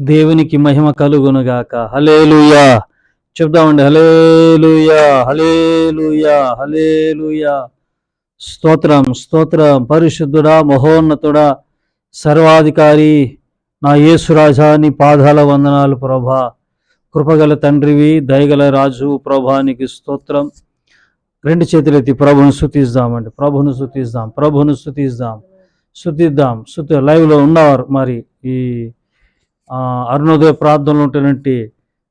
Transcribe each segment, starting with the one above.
దేవునికి మహిమ కలుగునుగాక. హలేలుయా చెప్దామండి హలేలుయా హలేలుయా హలేలుయా స్తోత్రం స్తోత్రం. పరిశుద్ధుడా మహోన్నతుడా సర్వాధికారి నా యేసురాజా నీ పాదాల వందనాలు ప్రభా. కృపగల తండ్రివి దయగల రాజు ప్రభానికి స్తోత్రం. రెండు చేతులెత్తి ప్రభుని స్థుతిద్దామండి ప్రభుని స్థుతిద్దాం ప్రభుని స్థుతిద్దాం శుతిద్దాం శుతి లైవ్లో ఉన్నవారు మరి ఈ అరుణోదయ ప్రార్థనలు ఉంటున్నట్టు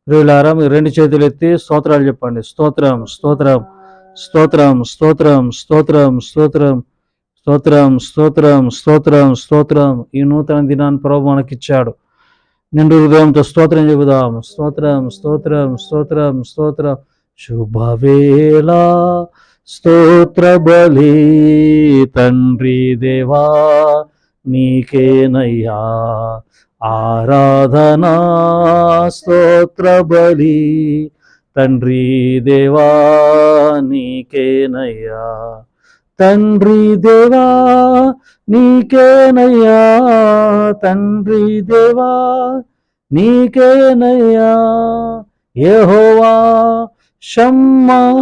ప్రియులారా మీరు రెండు చేతులు ఎత్తి స్తోత్రాలు చెప్పండి స్తోత్రం స్తోత్రం స్తోత్రం స్తోత్రం స్తోత్రం స్తోత్రం స్తోత్రం స్తోత్రం స్తోత్రం స్తోత్రం ఈ నూతన దినాన్ని ప్రభు మనకిచ్చాడు నిండు హృదయంతో స్తోత్రం చెబుదాం స్తోత్రం స్తోత్రం స్తోత్రం స్తోత్రం శుభవేళ స్తోత్ర బలి తండ్రి దేవా నీకేనయ్యా ఆరాధనా స్తోత్ర బలి తండ్రి దేవా నీకేనయ్యా. తండ్రి దేవా నీకేనయ్యా. తండ్రి దేవా నీకేనయ్యా. యెహోవా షమ్మా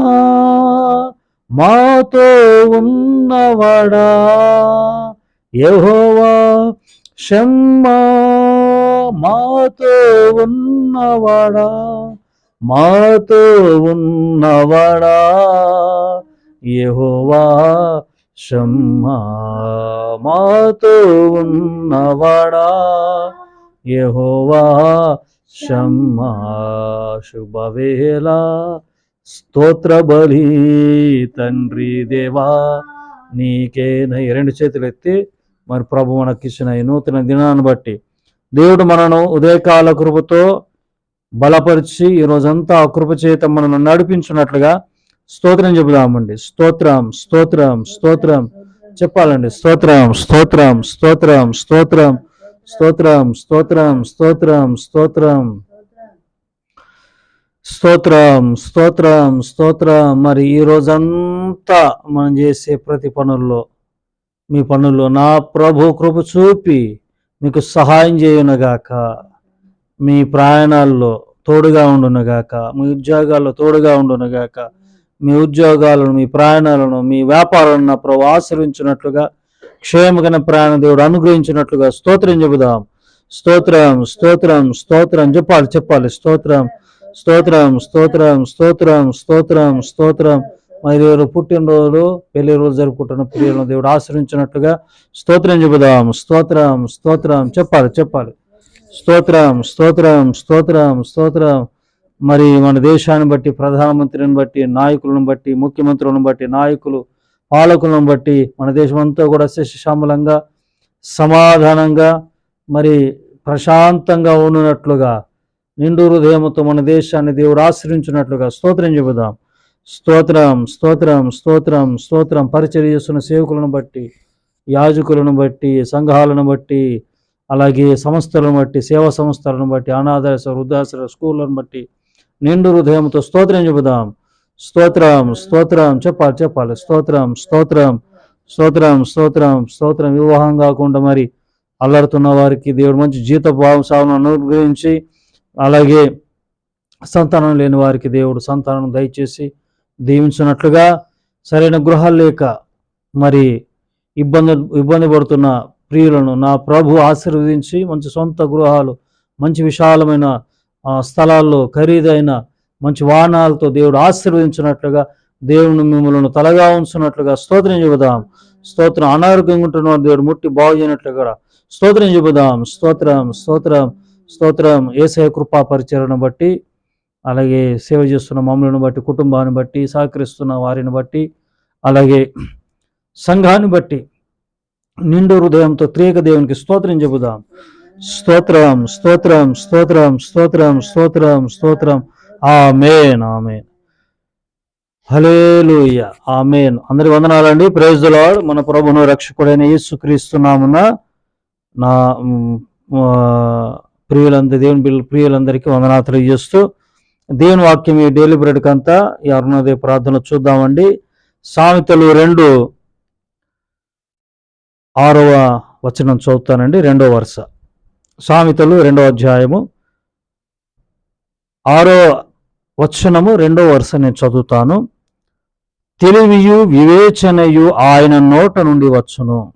మాతో ఉన్నవాడా. యెహోవా షమ్మా మాతో ఉన్నవాడా? మాతో ఉన్నవాడా? యెహోవా షమ్మా మాతో ఉన్నవాడా? యెహోవా షమ్మా శుభవేళ. స్తోత్ర బలి తండ్రి దేవా నీకేనై రెండు చేతులు ఎత్తి మరి ప్రభు మనకిచ్చిన ఈ నూతన దినాన్ని బట్టి దేవుడు మనను ఉదయకాల కృపతో బలపరిచి ఈ రోజంతా ఆ కృప చేత మనను నడిపించినట్లుగా స్తోత్రం చెబుదామండి. స్తోత్రం స్తోత్రం స్తోత్రం. చెప్పాలండి. స్తోత్రం స్తోత్రం స్తోత్రం స్తోత్రం. స్తోత్రం స్తోత్రం స్తోత్రం స్తోత్రం. స్తోత్రం స్తోత్రం స్తోత్రం. మరి ఈ రోజంతా మనం చేసే ప్రతి పనుల్లో మీ పనుల్లో నా ప్రభు కృప చూపి మీకు సహాయం చేయునగాక మీ ప్రయాణాల్లో తోడుగా ఉండునగాక మీ ఉద్యోగాల్లో తోడుగా ఉండునగాక మీ ఉద్యోగాలను మీ ప్రయాణాలను మీ వ్యాపారాలను ప్రభు ఆశ్రయించినట్లుగా క్షేమకన ప్రయాణ దేవుడు అనుగ్రహించినట్లుగా స్తోత్రం చెబుదాం. స్తోత్రం స్తోత్రం స్తోత్రం చెప్పాలి చెప్పాలి. స్తోత్రం స్తోత్రం స్తోత్రం స్తోత్రం స్తోత్రం స్తోత్రం. మరి పుట్టినరోజు పెళ్ళి రోజు జరుపుకుంటున్న ప్రియులను దేవుడు ఆశ్రయించినట్లుగా స్తోత్రం చెబుదాం. స్తోత్రం స్తోత్రం. చెప్పాలి చెప్పాలి. స్తోత్రం స్తోత్రం స్తోత్రం స్తోత్రం. మరి మన దేశాన్ని బట్టి ప్రధానమంత్రిని బట్టి నాయకులను బట్టి ముఖ్యమంత్రులను బట్టి నాయకులు పాలకులను బట్టి మన దేశం అంతా కూడా శశిశామలంగా సమాధానంగా మరి ప్రశాంతంగా ఉన్నట్లుగా నిండు హృదయంతో మన దేశాన్ని దేవుడు ఆశ్రయించినట్లుగా స్తోత్రం చెబుదాం. స్తోత్రం స్తోత్రం స్తోత్రం స్తోత్రం. పరిచయం చేస్తున్న సేవకులను బట్టి యాజకులను బట్టి సంఘాలను బట్టి అలాగే సంస్థలను బట్టి సేవా సంస్థలను బట్టి అనాథాశ్ర వృద్ధాశ్ర స్కూళ్ళను బట్టి నిండు హృదయంతో స్తోత్రం చెబుదాం. స్తోత్రం స్తోత్రం చెప్పాలి చెప్పాలి. స్తోత్రం స్తోత్రం స్తోత్రం స్తోత్రం స్తోత్రం. వివాహం కాకుండా మరి అల్లరుతున్న వారికి దేవుడు మంచి జీత భావం అనుగ్రహించి అలాగే సంతానం లేని వారికి దేవుడు సంతానం దయచేసి దీవించినట్లుగా సరైన గృహాలు లేక మరి ఇబ్బంది ఇబ్బంది పడుతున్న ప్రియులను నా ప్రభు ఆశీర్వదించి మంచి సొంత గృహాలు మంచి విశాలమైన స్థలాల్లో ఖరీదైన మంచి వాహనాలతో దేవుడు ఆశీర్వదించినట్లుగా దేవుని మిమ్మల్ని తలగా ఉంచినట్లుగా స్తోత్రం చెబుదాం. స్తోత్రం అనారోగ్యంగా ఉంటున్న వారు దేవుడు ముట్టి బాగు చేయనట్లుగా స్తోత్రం చెబుదాం. స్తోత్రం స్తోత్రం స్తోత్రం. ఏసయ కృపా పరిచయను బట్టి అలాగే సేవ చేస్తున్న మమ్మల్ని బట్టి కుటుంబాన్ని బట్టి సహకరిస్తున్న వారిని బట్టి అలాగే సంఘాన్ని బట్టి నిండు హృదయంతో త్రియక దేవునికి స్తోత్రం చెబుదాం. స్తోత్రం స్తోత్రం స్తోత్రం స్తోత్రం స్తోత్రం స్తోత్రం. Amen amen. Hallelujah amen. అందరి వందనాలండి. ప్రైజ్ ద మన ప్రభును రక్షకుడైన యేసుక్రీస్తున్నామున నా ప్రియులందరి దేవుని బిల్ ప్రియులందరికీ వందనాలు తెలియజేస్తూ దేవుని వాక్యం ఈ డైలీ బ్రెడ్కి కంతా ఈ అరుణోదయ ప్రార్థన చూద్దామండి. సామెతలు రెండు ఆరవ వచనం చదువుతానండి రెండో వరుస. సామెతలు రెండవ అధ్యాయము ఆరో వచనము రెండో వరుస నేను చదువుతాను. తెలివియు వివేచనయు ఆయన నోట నుండి వచ్చును.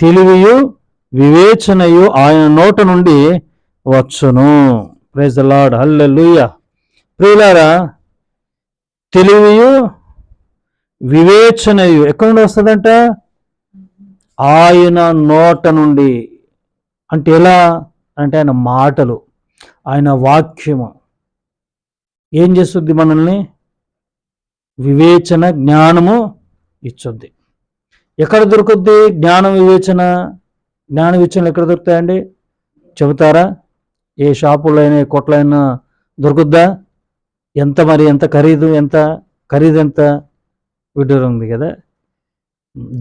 తెలివియు వివేచనయు ఆయన నోట నుండి వచ్చును. ప్రైజ్ లార్డ్ హల్లెలూయ ప్రియులారా తెలివియు వివేచనయు ఎక్కడి నుండి వస్తుందంట? ఆయన నోట నుండి. అంటే ఎలా? అంటే ఆయన మాటలు ఆయన వాక్యము. ఏం చేస్తుంది మనల్ని? వివేచన జ్ఞానము ఇచ్చుద్ది. ఎక్కడ దొరుకుద్ది జ్ఞానం వివేచన? జ్ఞాన వివేచనలు ఎక్కడ దొరుకుతాయండి? చెబుతారా? ఏ షాపులో అయినా ఏ దొరుకుద్దా? ఎంత మరి ఎంత ఖరీదు ఎంత ఖరీదు ఎంత? విడ్డూరం ఉంది కదా.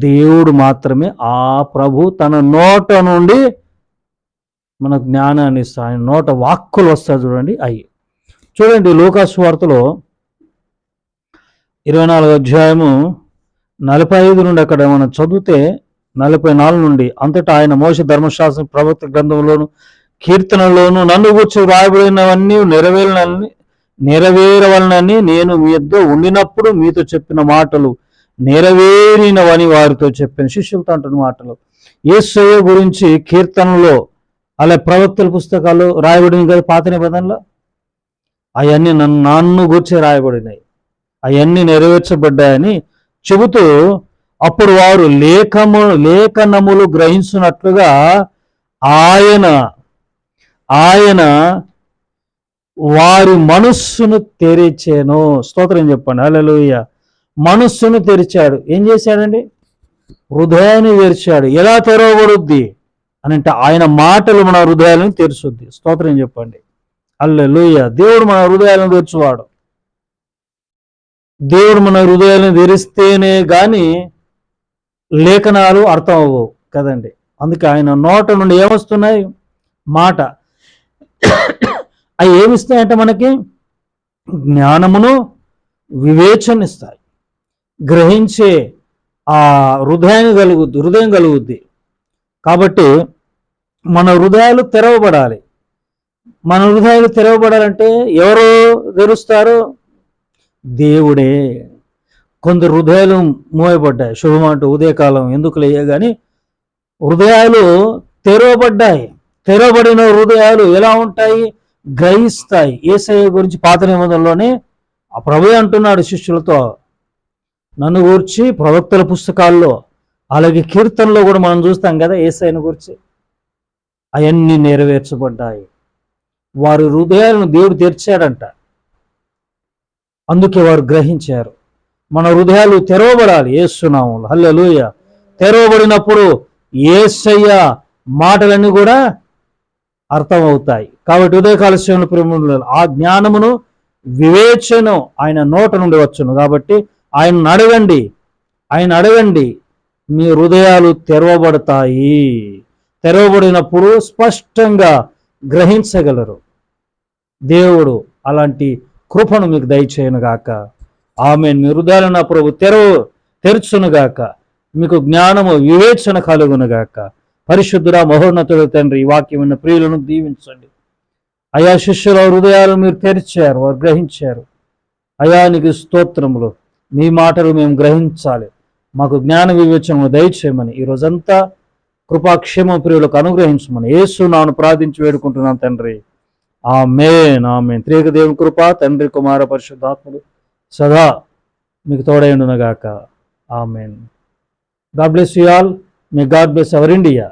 దేవుడు మాత్రమే ఆ ప్రభు తన నోట నుండి మన జ్ఞానాన్ని ఇస్తా ఆయన నోట వాక్కులు వస్తాయి చూడండి. అవి చూడండి లోకాసు వార్తలో ఇరవై నాలుగు అధ్యాయము నలభై ఐదు నుండి అక్కడ మనం చదివితే నలభై నాలుగు నుండి అంతటా ఆయన మోస ధర్మశాస్త్రం ప్రవక్త గ్రంథంలోను కీర్తనలోను నన్ను కూర్చో రాయబడినవన్నీ నెరవేరనని నెరవేరవలనని నేను మీ యొద్ద ఉండినప్పుడు మీతో చెప్పిన మాటలు నెరవేరినవని వారితో చెప్పిన శిష్యులతో అంటున్న మాటలు. యేసయ్య గురించి కీర్తనలో అలా ప్రవక్తల పుస్తకాలు రాయబడినవి కదా పాత నిబంధనలో? అవన్నీ నన్ను నన్ను గూర్చి రాయబడినాయి. అవన్నీ నెరవేర్చబడ్డాయని చెబుతూ అప్పుడు వారు లేఖము లేఖనములు గ్రహించినట్లుగా ఆయన ఆయన వారి మనస్సును తెరిచాను. స్తోత్రం చెప్పండి. అలలోయ మనస్సును తెరిచాడు. ఏం చేశాడండి? హృదయాన్ని తెరిచాడు. ఎలా తెరవబడుద్ది? అని అంటే ఆయన మాటలు మన హృదయాలను తెరుచుద్ది. స్తోత్రం చెప్పండి. అల్లెలుయ్య దేవుడు మన హృదయాలను తెరుచువాడు. దేవుడు మన హృదయాలను తెరిస్తేనే గాని లేఖనాలు అర్థం అవ్వవు కదండి. అందుకే ఆయన నోట నుండి ఏమొస్తున్నాయి? మాట. అవి ఏమిస్తాయంటే మనకి జ్ఞానమును వివేచనిస్తాయి. గ్రహించే ఆ హృదయాన్ని కలుగుద్ది హృదయం కలుగుద్ది. కాబట్టి మన హృదయాలు తెరవబడాలి. మన హృదయాలు తెరవబడాలంటే ఎవరు తెరుస్తారు? దేవుడే. కొందరు హృదయాలు మూయబడ్డాయి. శుభమంటూ ఉదయకాలం ఎందుకు లేయ కానీ హృదయాలు తెరవబడ్డాయి. తెరవబడిన హృదయాలు ఎలా ఉంటాయి? గ్రహిస్తాయి. ఏసయ్య గురించి పాత నిబంధనలోనే ఆ ప్రభు అంటున్నాడు శిష్యులతో నన్ను గూర్చి ప్రవక్తల పుస్తకాల్లో అలాగే కీర్తనలో కూడా మనం చూస్తాం కదా ఏసైని గురించి. అవన్నీ నెరవేర్చబడ్డాయి. వారి హృదయాలను దేవుడు తెరిచాడంట. అందుకే వారు గ్రహించారు. మన హృదయాలు తెరవబడాలి ఏసునాములు. హల్లెలూయ. తెరవబడినప్పుడు ఏసయ్య మాటలన్నీ కూడా అర్థమవుతాయి. కాబట్టి ఉదయకాల శివుని ప్రేమ ఆ జ్ఞానమును వివేచను ఆయన నోట నుండి వచ్చును. కాబట్టి ఆయన అడగండి. ఆయన అడగండి మీ హృదయాలు తెరవబడతాయి. తెరవబడినప్పుడు స్పష్టంగా గ్రహించగలరు. దేవుడు అలాంటి కృపను మీకు దయచేయనుగాక ఆమె మీ హృదయాలు నా ప్రభు తెరవు తెరుచునుగాక మీకు జ్ఞానము వివేచన కలుగునుగాక పరిశుద్ధుడ మహోన్నతుడు తండ్రి ఈ వాక్యమైన ప్రియులను దీవించండి. అయా శిష్యుల హృదయాలు మీరు తెరిచారు వారు గ్రహించారు. అయానికి స్తోత్రములు. మీ మాటలు మేము గ్రహించాలి. మాకు జ్ఞాన వివేచనము దయచేయమని ఈ రోజంతా కృపాక్షేమ ప్రియులకు అనుగ్రహించమని యేసు నాను ప్రార్థించి వేడుకుంటున్నాను తండ్రి. ఆ మేన్ ఆమె త్రేక దేవుని కృప తండ్రి కుమార పరిశుద్ధాత్ముడు సదా మీకు తోడైండునగాక amen. God bless you all. May God bless our India.